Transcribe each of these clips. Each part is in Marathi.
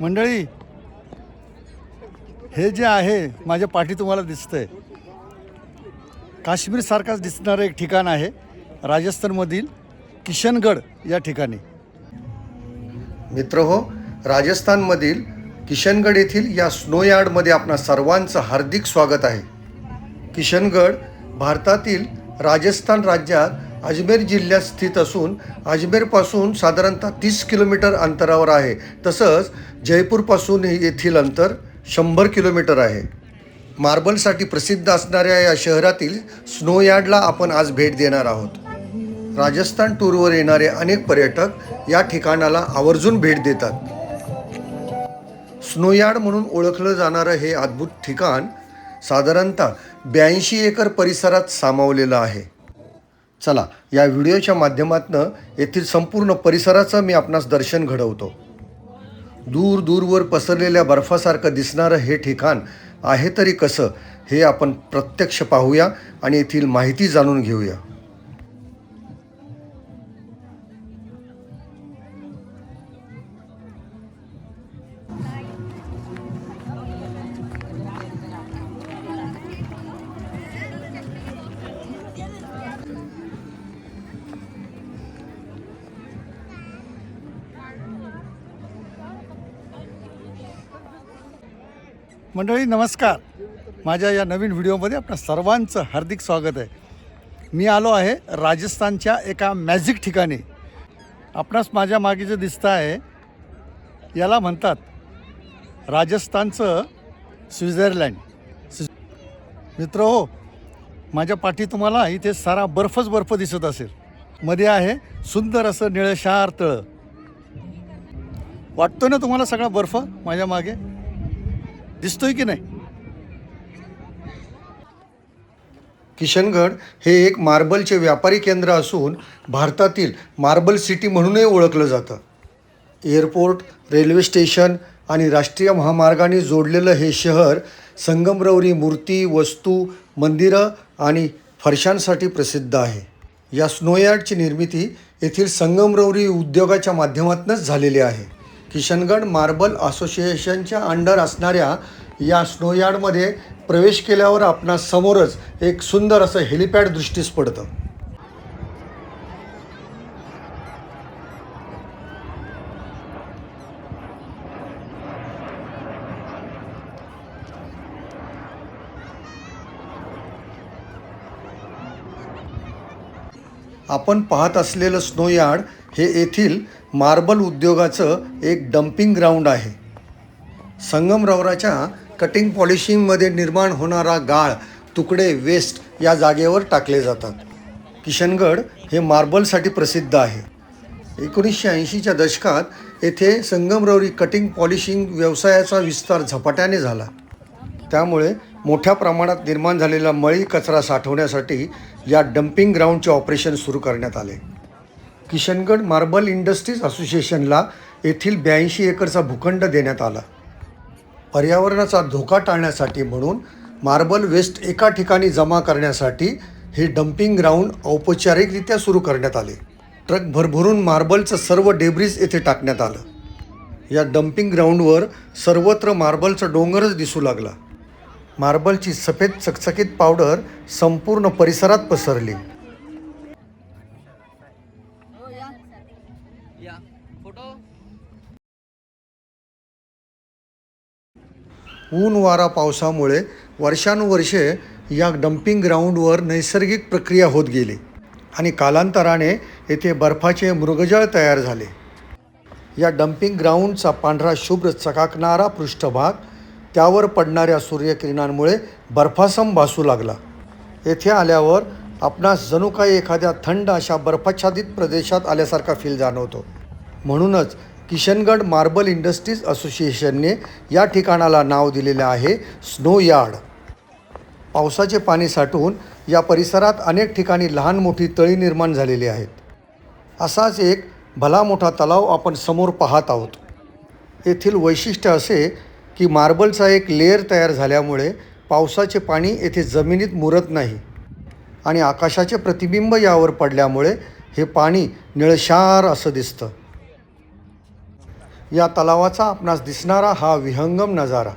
मंडळी हे जे आहे माझ्या पाठी तुम्हाला दिसतंय. काश्मीरसारखाच दिसणारं एक ठिकाण आहे राजस्थानमधील किशनगड या ठिकाणी. मित्र हो राजस्थानमधील किशनगड येथील या स्नो यार्डमध्ये आपणा सर्वांचं हार्दिक स्वागत आहे. किशनगड भारतातील राजस्थान राज्यात अजमेर जिल्ह्यात स्थित असून अजमेरपासून साधारणतः तीस किलोमीटर अंतरावर आहे. तसंच जयपूरपासून येथील अंतर शंभर किलोमीटर आहे. मार्बलसाठी प्रसिद्ध असणाऱ्या या शहरातील स्नो यार्डला आपण आज भेट देणार आहोत. राजस्थान टूरवर येणारे अनेक पर्यटक या ठिकाणाला आवर्जून भेट देतात. स्नोयार्ड म्हणून ओळखलं जाणारं हे अद्भुत ठिकाण साधारणतः ब्याऐंशी एकर परिसरात सामावलेलं आहे. चला या व्हिडिओच्या माध्यमातनं येथील संपूर्ण परिसराचं मी आपणास दर्शन घडवतो. दूर दूरवर पसरलेल्या बर्फासारखं दिसणारं हे ठिकाण आहे तरी कसं हे आपण प्रत्यक्ष पाहूया आणि येथील माहिती जाणून घेऊया. मंडळी नमस्कार. माझ्या या नवीन व्हिडिओमध्ये आपलं सर्वांचं हार्दिक स्वागत आहे. मी आलो आहे राजस्थानच्या एका मॅजिक ठिकाणी. आपणास माझ्या मागे जे दिसतं आहे याला म्हणतात राजस्थानचं स्वित्झर्लँड. मित्र हो माझ्या पाठी तुम्हाला इथे सारा बर्फच बर्फ दिसत असेल. मध्ये आहे सुंदर असं निळशार तळं. वाटतो ना तुम्हाला सगळा बर्फ माझ्या मागे? दिसतोय की नाही? किशनगड हे एक मार्बलचे व्यापारी केंद्र असून भारतातील मार्बल सिटी म्हणूनही ओळखलं जातं. एअरपोर्ट रेल्वे स्टेशन आणि राष्ट्रीय महामार्गाने जोडलेलं हे शहर संगमरवरी मूर्ती वस्तू मंदिरं आणि फरशांसाठी प्रसिद्ध आहे. या स्नोयार्डची निर्मिती येथील संगमरवरी उद्योगाच्या माध्यमातूनच झालेली आहे. किशनगड मार्बल असोसिएशनच्या अंडर असणाऱ्या या स्नोयार्डमध्ये प्रवेश केल्यावर आपणास समोरच एक सुंदर असं हेलिपॅड दृष्टीस पडतं. आपण पाहत असलेलं स्नो यार्ड हे येथील मार्बल उद्योगाचं एक डम्पिंग ग्राउंड आहे. संगमरवराच्या कटिंग पॉलिशिंगमध्ये निर्माण होणारा गाळ तुकडे वेस्ट या जागेवर टाकले जातात. किशनगड हे मार्बलसाठी प्रसिद्ध आहे. एकोणीसशे ऐंशीच्या दशकात येथे संगमरवरी कटिंग पॉलिशिंग व्यवसायाचा विस्तार झपाट्याने झाला. त्यामुळे मोठ्या प्रमाणात निर्माण झालेला मळी कचरा साठवण्यासाठी या डम्पिंग ग्राउंडचे ऑपरेशन सुरू करण्यात आले. किशनगड मार्बल इंडस्ट्रीज असोसिएशनला येथील ब्याऐंशी एकरचा भूखंड देण्यात आला. पर्यावरणाचा धोका टाळण्यासाठी म्हणून मार्बल वेस्ट एका ठिकाणी जमा करण्यासाठी हे डम्पिंग ग्राउंड औपचारिकरित्या सुरू करण्यात आले. ट्रक भरभरून मार्बलचं सर्व डेब्रिज येथे टाकण्यात आलं. या डम्पिंग ग्राउंडवर सर्वत्र मार्बलचा डोंगरच दिसू लागला. मार्बलची सफेद चकचकीत पावडर संपूर्ण परिसरात पसरली. ऊन वारा पावसामुळे वर्षानुवर्षे या डम्पिंग ग्राउंडवर नैसर्गिक प्रक्रिया होत गेली आणि कालांतराने येथे बर्फाचे मृगजळ तयार झाले. या डम्पिंग ग्राउंडचा पांढरा शुभ्र चकाकणारा पृष्ठभाग त्यावर पडणाऱ्या सूर्यकिरणांमुळे बर्फासम भासू लागला. येथे आल्यावर आपणास जणू काही एखाद्या थंड अशा बर्फाच्छादित प्रदेशात आल्यासारखा फील जाणवतो. म्हणूनच किशनगड मार्बल इंडस्ट्रीज असोसिएशनने या ठिकाणाला नाव दिलेले आहे स्नो यार्ड. पावसाचे पाणी साठवून या परिसरात अनेक ठिकाणी लहान मोठी तळी निर्माण झालेली आहेत. असाच एक भला मोठा तलाव आपण समोर पाहत आहोत. येथील वैशिष्ट्य असे की मार्बलचा एक लेअर तयार झाल्यामुळे पावसाचे पाणी येथे जमिनीत मुरत नाही आणि आकाशाचे प्रतिबिंब यावर पडल्यामुळे हे पाणी निळशार असं दिसतं. या तलावाचा आपणास दिसणारा हा विहंगम नजारा.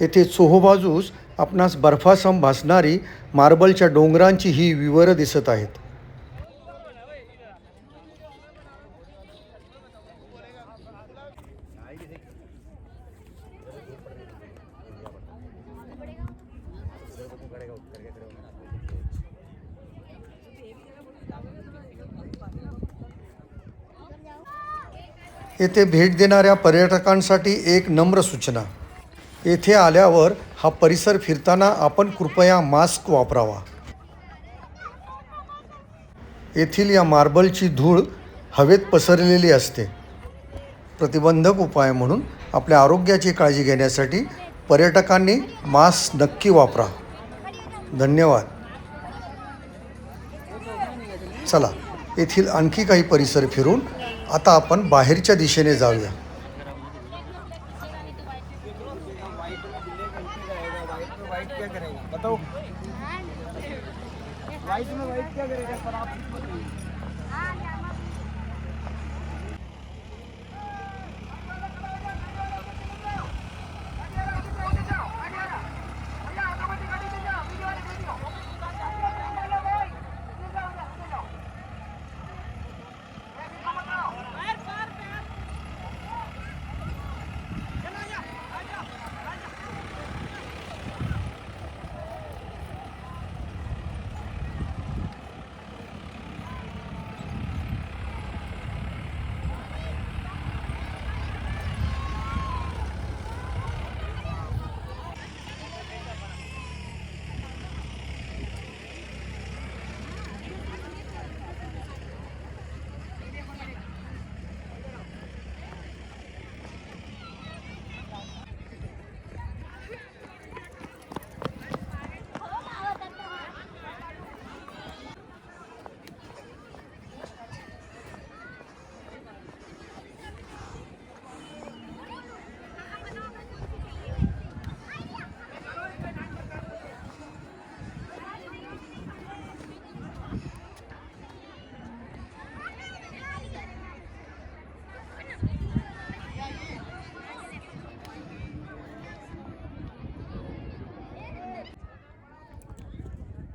येथे चोहोबाजूस आपणास बर्फासम भासणारी मार्बलच्या डोंगरांची ही विवरं दिसत आहेत. येथे भेट देणाऱ्या पर्यटकांसाठी एक नम्र सूचना. येथे आल्यावर हा परिसर फिरताना आपण कृपया मास्क वापरावा. येथील या मार्बलची धूळ हवेत पसरलेली असते. प्रतिबंधक उपाय म्हणून आपल्या आरोग्याची काळजी घेण्यासाठी पर्यटकांनी मास्क नक्की वापरा. धन्यवाद. चला येथील आणखी काही परिसर फिरून आता आपण बाहेरच्या दिशेने जाऊया. वाइट क्या करेगा बताओ में वाइट क्या करेगा सर आप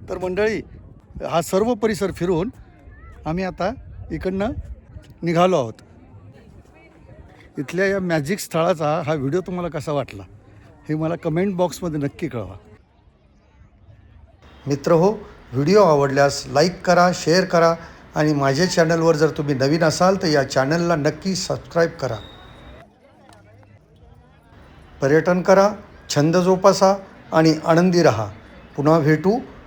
तर मंडळी हा सर्व परिसर फिरून आम्ही आता इकडनं निघालो आहोत. इथल्या या मॅजिक स्थळाचा हा व्हिडिओ तुम्हाला कसा वाटला हे मला कमेंट बॉक्समध्ये नक्की कळवा. मित्र हो व्हिडिओ आवडल्यास लाईक करा शेअर करा आणि माझ्या चॅनलवर जर तुम्ही नवीन असाल तर या चॅनलला नक्की सबस्क्राईब करा. पर्यटन करा छंद जोपासा आणि आनंदी रहा. पुन्हा भेटू